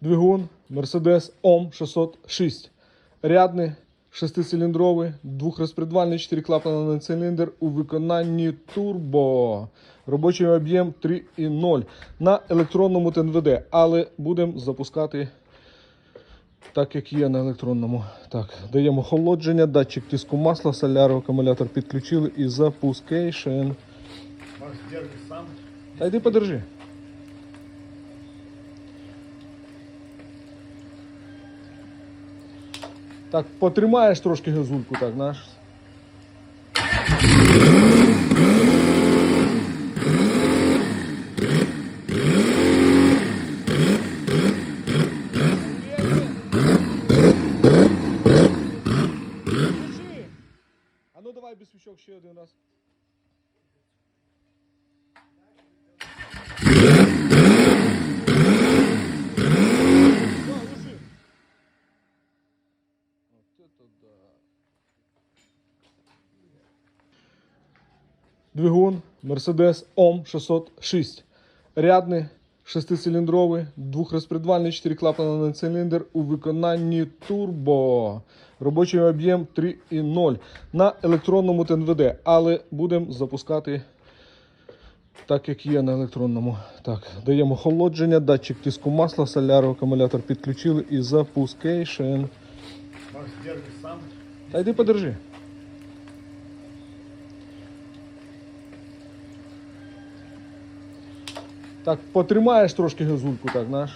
Двигун Mercedes OM 606. Рядний, шестициліндровий, двохрозпредвальний, 4 клапана на циліндр у виконанні турбо. Робочий об'єм 3,0 на електронному ТНВД, але будемо запускати так, як є на електронному. Так, даємо холодження, датчик тиску масла, соляру, акумулятор підключили і запускейшн. Та йди подержи. Так, потримаєш трошки газульку, так, наш. А ну давай без свічок ще один раз. Это да. Двигун Mercedes OM 606. Рядний, шестициліндровий, двохрозпредвальний, 4 клапана на циліндр у виконанні турбо. Робочий об'єм 3,0 на електронному ТНВД, але будемо запускати так, як є на електронному. Так, даємо холодження, датчик тиску масла, соляру, акумулятор підключили і запускейшн. Маш, держи сам. Та йди подержи. Так, потримаєш трошки газульку, так, наш.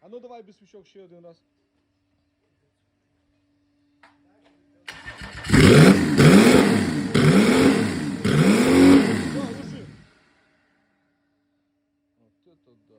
А ну давай без свічок ще один раз. Вот это да.